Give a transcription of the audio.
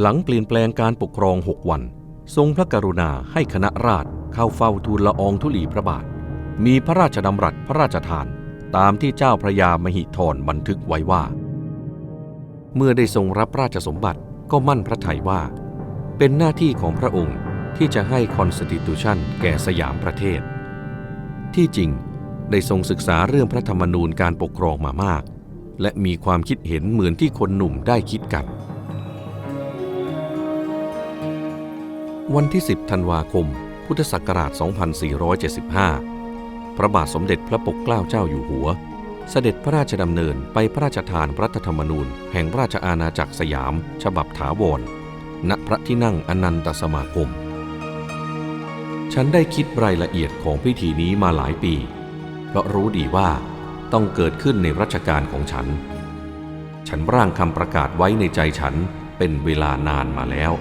หลังเปลี่ยนแปลงการปกครองหกวัน ทรงพระกรุณาให้คณะราษฎรเข้าเฝ้าทูลละอองธุลีพระบาท มีพระราชดำรัสพระราชทาน ตามที่เจ้าพระยามหิธรบันทึกไว้ว่า เมื่อได้ทรงรับราชสมบัติก็มั่นพระทัยว่า เป็นหน้าที่ของพระองค์ที่จะให้คอนสติทูชันแก่สยามประเทศ ที่จริงได้ทรงศึกษาเรื่องพระธรรมนูญการปกครองมามาก และมีความคิดเห็นเหมือนที่คนหนุ่มได้คิดกัน วันที่ 10 ธันวาคม พุทธศักราช 2475 พระบาทสมเด็จพระปกเกล้าเจ้าอยู่หัว เสด็จพระราชดำเนินไปพระราชทานรัฐธรรมนูญ แห่งราชอาณาจักรสยาม ฉบับถาวร ณ พระที่นั่งอนันตสมาคม ฉันได้คิดรายละเอียดของพิธีนี้มาหลายปี เพราะรู้ดีว่าต้องเกิดขึ้นในรัชกาลของฉัน ฉันร่างคำประกาศไว้ในใจฉันเป็นเวลานานมาแล้ว